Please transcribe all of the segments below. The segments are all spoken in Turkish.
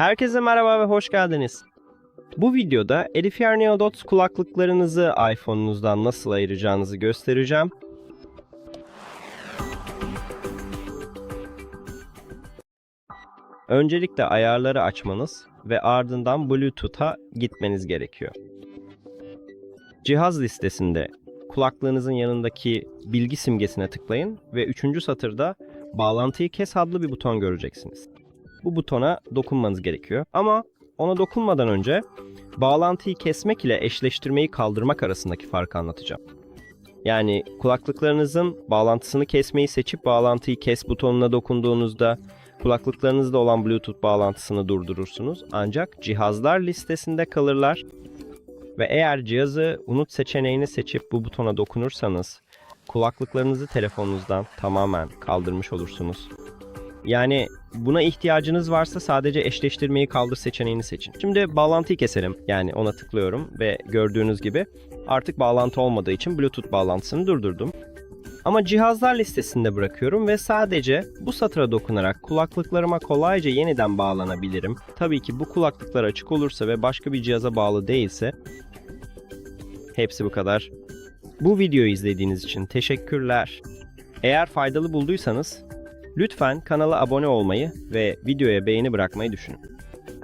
Herkese merhaba ve hoş geldiniz. Bu videoda Edifier Neo Dots kulaklıklarınızı iPhone'unuzdan nasıl ayıracağınızı göstereceğim. Öncelikle ayarları açmanız ve ardından Bluetooth'a gitmeniz gerekiyor. Cihaz listesinde kulaklığınızın yanındaki bilgi simgesine tıklayın ve 3. satırda bağlantıyı kes adlı bir buton göreceksiniz. Bu butona dokunmanız gerekiyor. Ama ona dokunmadan önce bağlantıyı kesmek ile eşleştirmeyi kaldırmak arasındaki farkı anlatacağım. Yani kulaklıklarınızın bağlantısını kesmeyi seçip bağlantıyı kes butonuna dokunduğunuzda kulaklıklarınızda olan Bluetooth bağlantısını durdurursunuz. Ancak cihazlar listesinde kalırlar ve eğer cihazı unut seçeneğini seçip bu butona dokunursanız kulaklıklarınızı telefonunuzdan tamamen kaldırmış olursunuz. Yani buna ihtiyacınız varsa sadece eşleştirmeyi kaldır seçeneğini seçin. Şimdi bağlantıyı keselim. Yani ona tıklıyorum ve gördüğünüz gibi artık bağlantı olmadığı için Bluetooth bağlantısını durdurdum. Ama cihazlar listesinde bırakıyorum ve sadece bu satıra dokunarak kulaklıklarıma kolayca yeniden bağlanabilirim. Tabii ki bu kulaklıklar açık olursa ve başka bir cihaza bağlı değilse hepsi bu kadar. Bu videoyu izlediğiniz için teşekkürler. Eğer faydalı bulduysanız Lütfen kanala abone olmayı ve videoya beğeni bırakmayı düşünün.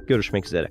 Görüşmek üzere.